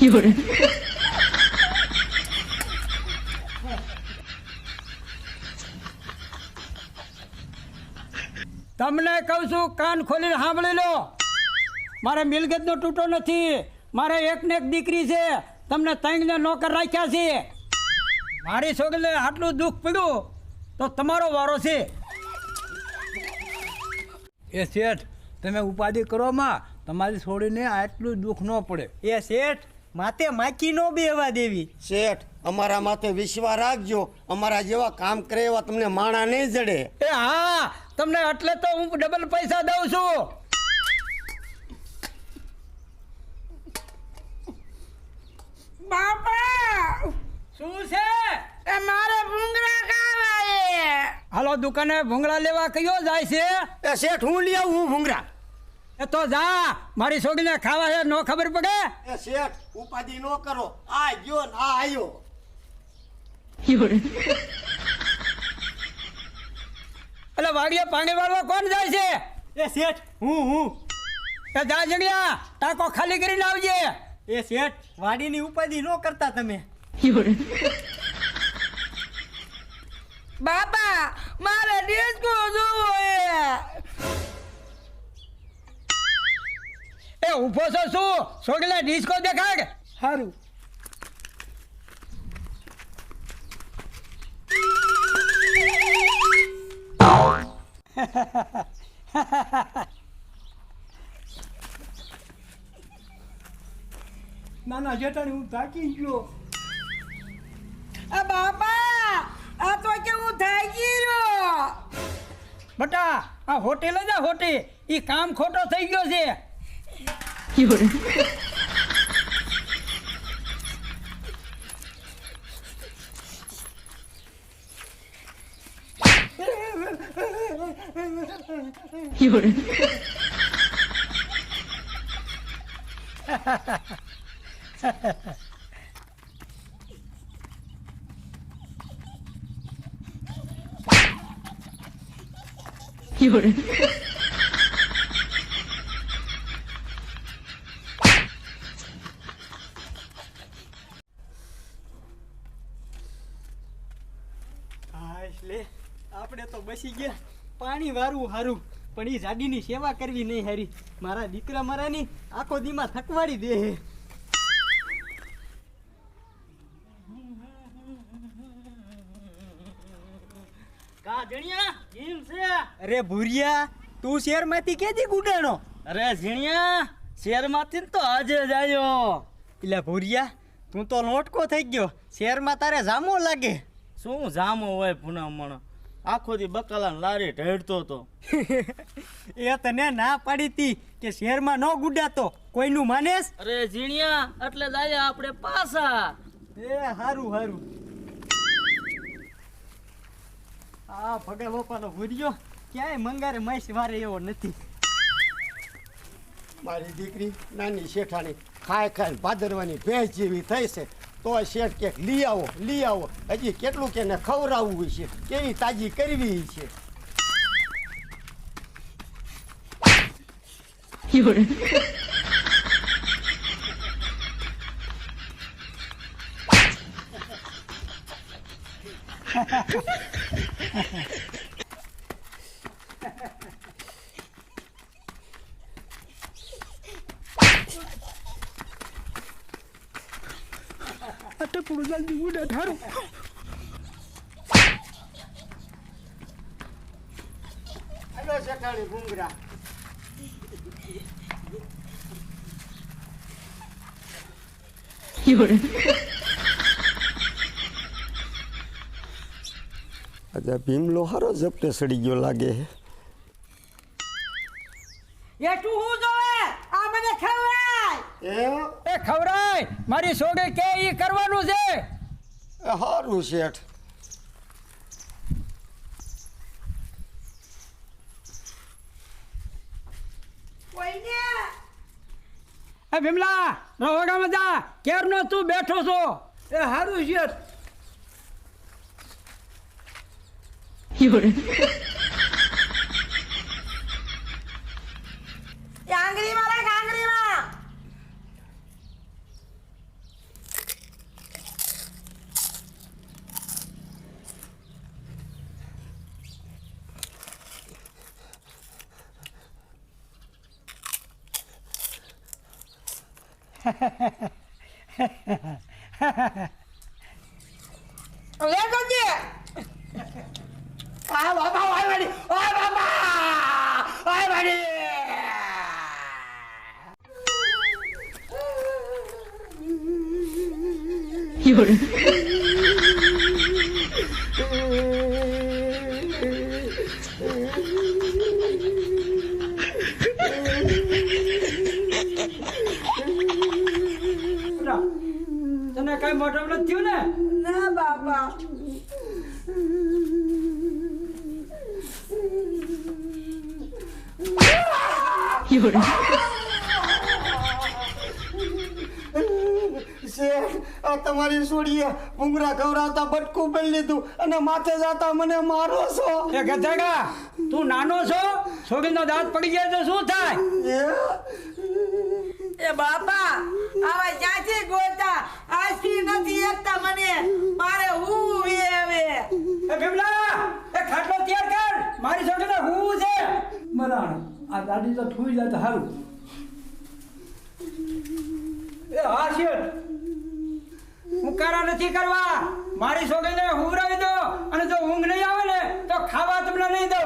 有人，તમને કહું છું કાન ખોલીને સાંભળી લો. મારે મિલકતનો તૂટો નથી. મારે એક ને એક દીકરી છે. તમને ત્રણને નોકર રાખ્યા છે. મારી છોકરીને આટલું દુઃખ પડ્યું તો તમારો વારો છે. એ શેઠ તમે ઉપાધિ કરો માં તમારી છોડીને આટલું દુઃખ ન પડે. એ શેઠ માથે માકી નો બેવા દેવી. શેઠ અમારા માથે વિશ્વાસ રાખજો. અમારા જેવા કામ કરે એવા તમને માણા નહીં જડે. એ હા તમને એટલે તો હું ડબલ પૈસા દઉં છું. બાપા! શું છે? એ મારે ભૂંગળા ખાવા છે. હાલો દુકાને ભૂંગળા લેવા કયો જાય છે? એ શેઠ હું લઈ આવું હું ભૂંગરા એ તો જા મારી છોકરીને ખાવા છે નો ખબર પડે? એ શેઠ ઉપાધિ ન કરો. આ ગયો ને આ આવ્યો એટલે વાડીએ પાણી વાળવા કોણ જાય છે? એ શેઠ હું હું. એ જા જગ્યા ટાંકો ખાલી કરીને આવજે. એ શેઠ વાડીની ઉપાધિ નો કરતા તમે. બાપા મારે ડિસ્કો જોવો છે એ ઊભો છો શું? છોકરીને ડિસ્કો દેખાડ. સારું ના ના જેઠાણી હું થાકી ગયો. આ બાપા આ તો કેવું થાકી ગયો? બટા આ હોટેલ જ આ હોટે એ કામ ખોટો થઈ ગયો છે. 有人，有人。લે આપણે તો બસી ગયા પાણી વારું હારું, પણ એ જાડીની સેવા કરવી નહીં હારી મારા દીકરા મારાની આખો દીમાં થકવાડી દે કેમ છે. અરે ભૂરિયા તું શહેરમાંથી કેજી ગુડાણો? અરે ઝીણિયા શહેરમાંથી તો આજે જ આવ્યો એટલે ભૂરિયા તું તો લોટકો થઈ ગયો. શેરમાં તારે જામો લાગે? શું જામો હોય પૂનમણ આખો દી બકાલા લારી ઢેડતો તો. એ તને ના પાડી તી કે શેરમાં ન ગુડાતો. કોઈનું માનેસ? અરે ઝીણિયા એટલે દાયા આપણે પાછા. એ હારું હારું. આ ભગા લોપાનો ભૂર્યો ક્યાંય મંગારે મૈસ વારે એવો નથી. મારી દીકરી નાની શેઠાણી ખાય ખાય ભાદરવાની ભેંસ જેવી થઈ છે. તો શેઠ કે લઈ આવો લઈ આવો. હજી કેટલું કે એને ખવડાવવું છે કેવી તાજી કરવી છે. Até por usar de muda raro. Alô, Jacali Bungra. You're અચ્છા ભીમલો હારો ઝપટે સડી ગયો લાગે એ તું હું જોવે? આ મને ખવડાય! એ? એ ખવરાય મારી સોગે કે ઈ કરવાનું છે? સારું શેઠ. કોઈને એ ભીમલા રહોડામાં જા. કેરનો તું બેઠો છો. એ સારું શેઠ. อยู่เลยยางกรีมาเลยยางกรีมาเลี้ยงก็เจี๊ย આંગળીમાં લે ગોજી આ બાબા આય વાડી આ બાબા આય વાડી 有人，તને કઈ મોટો નથી થયું ને ના બાબા 有人，આ તમારી સોડીએ ભૂંગરા ખવડાવતા બટકું બની લીધું અને માથે જાતા મને મારો છો. એ ગધેડા તું નાનો છો? છોકરીનો દાંત પડી જાય તો શું થાય? એ? એ બાપા આવા ક્યાંથી ગોતા? આજથી નથી એકતા મને. મારે હું હવે એ ભીમલા એ ખાટલો તૈયાર કર મારી છોકરીને હું છે મરાણ આ દાદી તો થૂઈ જાય તો સારું એ હા શેઠ હુંકારા નથી કરવા. મારી છોકરીને રહી દો અને જો ઊંઘ નહીં આવે ને, તો ખાવા તમને નહીં દો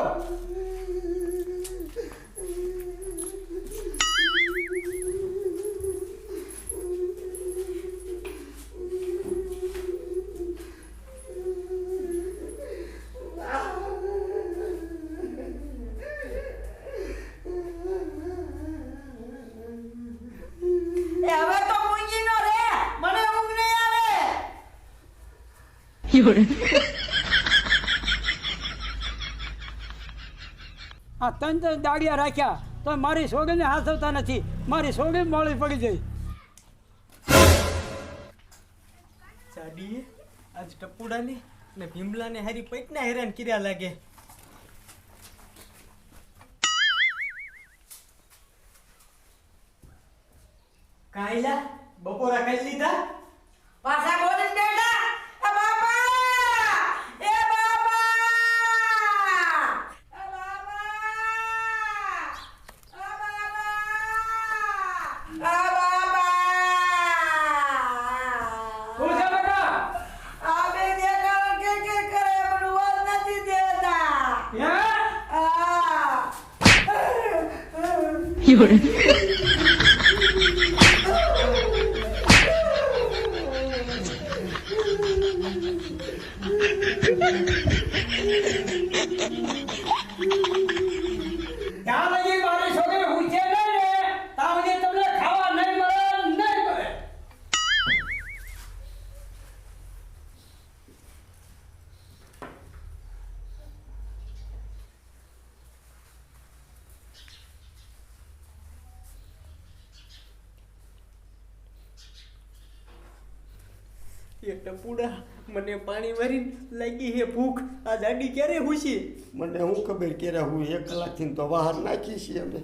有人，આ ત્રણ ત્રણ દાડિયા રાખ્યા. તો મારી છોકરીને હાથવતા નથી. મારી સોગંદ મોડી પડી જઈ જાડીએ આજ ટપુડાને ને ભીમલાને હારી પૈટના હેરાન કર્યા લાગે. 有人，એ ટપુડા મને પાણી વારીને લાગી હે ભૂખ. આ જાડી ક્યારે હુશી? મને હું ખબર ક્યારે હું એક કલાકથી તો બહાર નાખી છીએ અમે.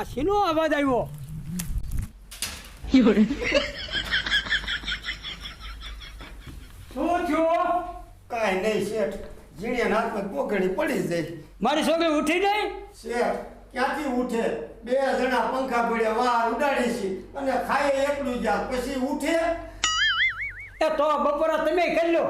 આ શીનો અવાજ આવ્યો? શું થયો? કાંઈ નહીં શેઠ. જીણિયા હાથમાં પોકડી પડી જાય મારી છોકરી ઉઠી નહીં શેઠ ક્યાંથી ઉઠે? બે જણા પંખા પડ્યા વાર ઉડાડી છે અને એકલું જા પછી ઉઠે? એ તો બપોરા તમે કરી લો